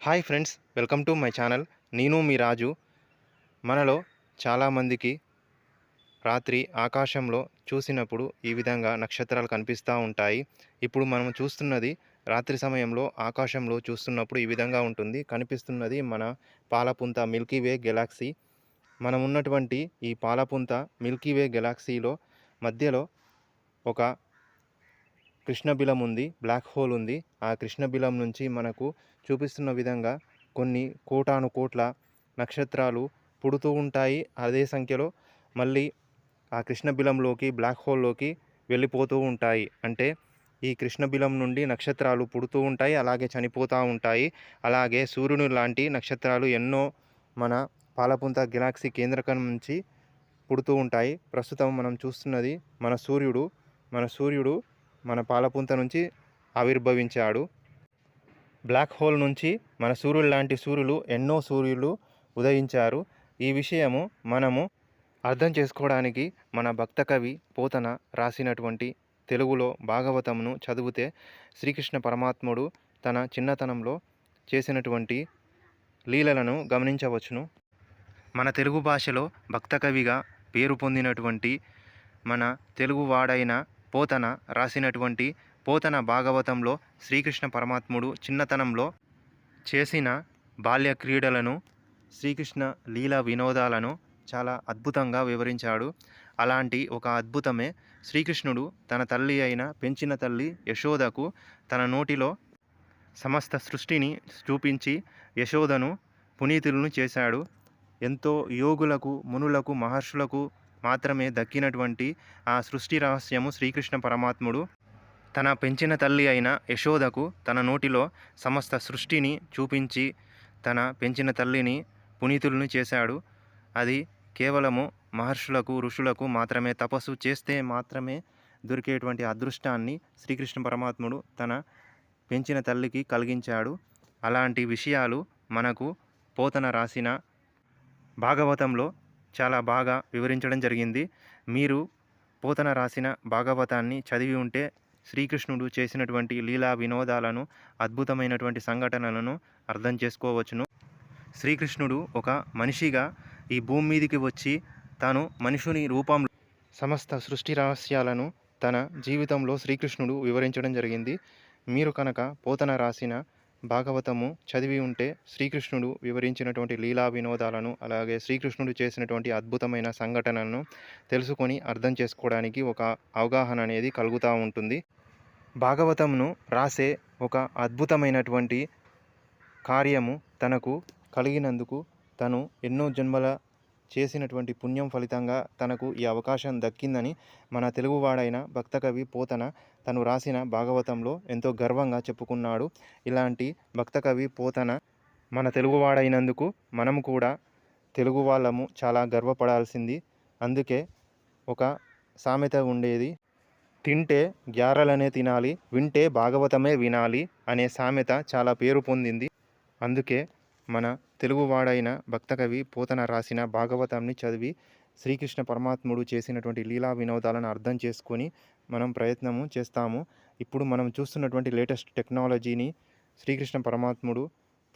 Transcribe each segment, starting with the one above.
Hi friends welcome to my channel. నేను మీ రాజు. మనలో చాలామందికి రాత్రి ఆకాశంలో చూసినప్పుడు ఈ విధంగా నక్షత్రాలు కనిపిస్తూ ఉంటాయి. ఇప్పుడు మనం చూస్తున్నది రాత్రి సమయంలో ఆకాశంలో చూస్తున్నప్పుడు ఈ విధంగా ఉంటుంది. కనిపిస్తున్నది మన పాలపుంత మిల్కీవే గెలాక్సీ. మనం ఉన్నటువంటి ఈ పాలపుంత మిల్కీవే గెలాక్సీలో మధ్యలో ఒక కృష్ణబిలం ఉంది బ్లాక్ హోల్ ఉంది ఆ కృష్ణబిలం నుంచి మనకు చూపిస్తున్న విధంగా కొన్ని కోటాను కోట్ల నక్షత్రాలు పుడుతూ ఉంటాయి. అదే సంఖ్యలో మళ్ళీ ఆ కృష్ణబిలంలోకి బ్లాక్ హోల్లోకి వెళ్ళిపోతూ ఉంటాయి. అంటే ఈ కృష్ణబిలం నుండి నక్షత్రాలు పుడుతూ ఉంటాయి అలాగే చనిపోతూ ఉంటాయి. అలాగే సూర్యుని లాంటి నక్షత్రాలు ఎన్నో మన పాలపుంత గెలాక్సీ కేంద్రకం నుంచి పుడుతూ ఉంటాయి. ప్రస్తుతం మనం చూస్తున్నది మన సూర్యుడు. మన సూర్యుడు మన పాలపుంత నుంచి ఆవిర్భవించాడు. బ్లాక్ హోల్ నుంచి మన సూర్యుడు లాంటి సూర్యులు ఎన్నో సూర్యులు ఉదయించారు. ఈ విషయము మనము అర్థం చేసుకోవడానికి మన భక్త కవి పోతన రాసినటువంటి తెలుగులో భాగవతమును చదివితే శ్రీకృష్ణ పరమాత్ముడు తన చిన్నతనంలో చేసినటువంటి లీలలను గమనించవచ్చును. మన తెలుగు భాషలో భక్త కవిగా పేరు పొందినటువంటి మన తెలుగువాడైన పోతన రాసినటువంటి పోతన భాగవతంలో శ్రీకృష్ణ పరమాత్ముడు చిన్నతనంలో చేసిన బాల్య క్రీడలను శ్రీకృష్ణ లీలా వినోదాలను చాలా అద్భుతంగా వివరించాడు. అలాంటి ఒక అద్భుతమే శ్రీకృష్ణుడు తన తల్లి అయిన పెంచిన తల్లి యశోదకు తన నోటిలో సమస్త సృష్టిని చూపించి యశోదను పునీతులను చేశాడు. ఎంతో యోగులకు మునులకు మహర్షులకు మాత్రమే దక్కినటువంటి ఆ సృష్టి రహస్యము శ్రీకృష్ణ పరమాత్ముడు తన పెంచిన తల్లి అయిన యశోదకు తన నోటిలో సమస్త సృష్టిని చూపించి తన పెంచిన తల్లిని పునీతులను చేశాడు. అది కేవలము మహర్షులకు ఋషులకు మాత్రమే తపస్సు చేస్తే మాత్రమే దొరికేటువంటి అదృష్టాన్ని శ్రీకృష్ణ పరమాత్ముడు తన పెంచిన తల్లికి కలిగించాడు. అలాంటి విషయాలు మనకు పోతన రాసిన భాగవతంలో చాలా బాగా వివరించడం జరిగింది. మీరు పోతన రాసిన భాగవతాన్ని చదివి ఉంటే శ్రీకృష్ణుడు చేసినటువంటి లీలా వినోదాలను అద్భుతమైనటువంటి సంఘటనలను అర్థం చేసుకోవచ్చును. శ్రీకృష్ణుడు ఒక మనిషిగా ఈ భూమి మీదికి వచ్చి తాను మనుషుని రూపంలో సమస్త సృష్టి రహస్యాలను తన జీవితంలో శ్రీకృష్ణుడు వివరించడం జరిగింది. మీరు కనుక పోతన రాసిన భాగవతము చదివి ఉంటే శ్రీకృష్ణుడు వివరించినటువంటి లీలా వినోదాలను అలాగే శ్రీకృష్ణుడు చేసినటువంటి అద్భుతమైన సంఘటనలను తెలుసుకొని అర్థం చేసుకోవడానికి ఒక అవగాహన అనేది కలుగుతూ ఉంటుంది. భాగవతంను రాసే ఒక అద్భుతమైనటువంటి కార్యము తనకు కలిగినందుకు తను ఎన్నో జన్మల చేసినటువంటి పుణ్యం ఫలితంగా తనకు ఈ అవకాశం దక్కిందని మన తెలుగువాడైన భక్తకవి పోతన తను రాసిన భాగవతంలో ఎంతో గర్వంగా చెప్పుకున్నాడు. ఇలాంటి భక్తకవి పోతన మన తెలుగువాడైనందుకు మనము కూడా తెలుగు వాళ్ళము చాలా గర్వపడాల్సింది. అందుకే ఒక సామెత ఉండేది తింటే గ్యారలనే తినాలి వింటే భాగవతమే వినాలి అనే సామెత చాలా పేరు పొందింది. అందుకే మన తెలుగువాడైన భక్తకవి పోతన రాసిన భాగవతాన్ని చదివి శ్రీకృష్ణ పరమాత్ముడు చేసినటువంటి లీలా వినోదాలను అర్థం చేసుకొని మనం ప్రయత్నము చేస్తాము. ఇప్పుడు మనం చూస్తున్నటువంటి లేటెస్ట్ టెక్నాలజీని శ్రీకృష్ణ పరమాత్ముడు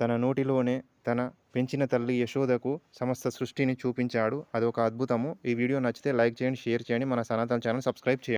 తన నోటిలోనే తన పెంచిన తల్లి యశోదకు సమస్త సృష్టిని చూపించాడు. అదొక అద్భుతము. ఈ వీడియో నచ్చితే లైక్ చేయండి షేర్ చేయండి. మన సనాతన ఛానల్ సబ్స్క్రైబ్ చేయండి.